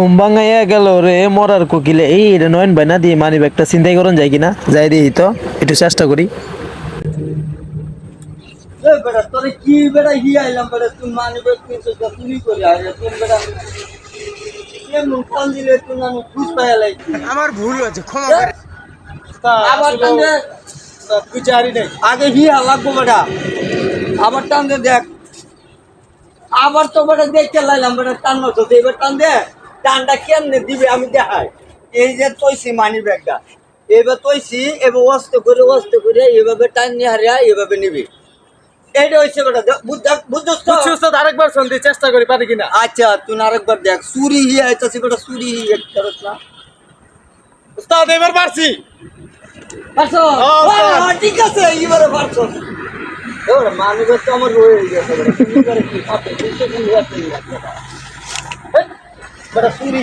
ঘুম ভাঙাইয়া গেল রে মরার কোকিলে। এই রে নয়ন ভাই না দিয়ে মানি ব্যাগটা চিন্তাই করুন যায় কিনা। যাই দিই তো একটু চেষ্টা করি। আমার ভুল হয়েছে ক্ষমা আগে হিয়া লাগবো বেটা। আবার টান দে দেখ। আবার তো বেটা দেখতে লাইলাম বেটা টান তো এবার টান দে। টানটা কেমনে দিবে আমি দেখাই। এই যে তৈছি মানি ব্যাগটা। এবার তৈছি এবার অস্ত করে অস্ত করে এভাবে টান নিয়ে হারিয়া এভাবে নিবি। এইটা হচ্ছে বেটা বুঝ বুঝছ তো আরেকবার চেষ্টা করি পারি কিনা? আচ্ছা তুই আরেকবার দেখ। সুরি হিয়া আইতাছি বেটা করছ না? উস্তাদ এবার পারছি। পারছ? হ্যাঁ, হ্যাঁ। হ্যাঁ, ঠিক আছে এবারে পারছ। এবারে মানুষ তো আমার রয়ে গেছে। বেটা। তুমি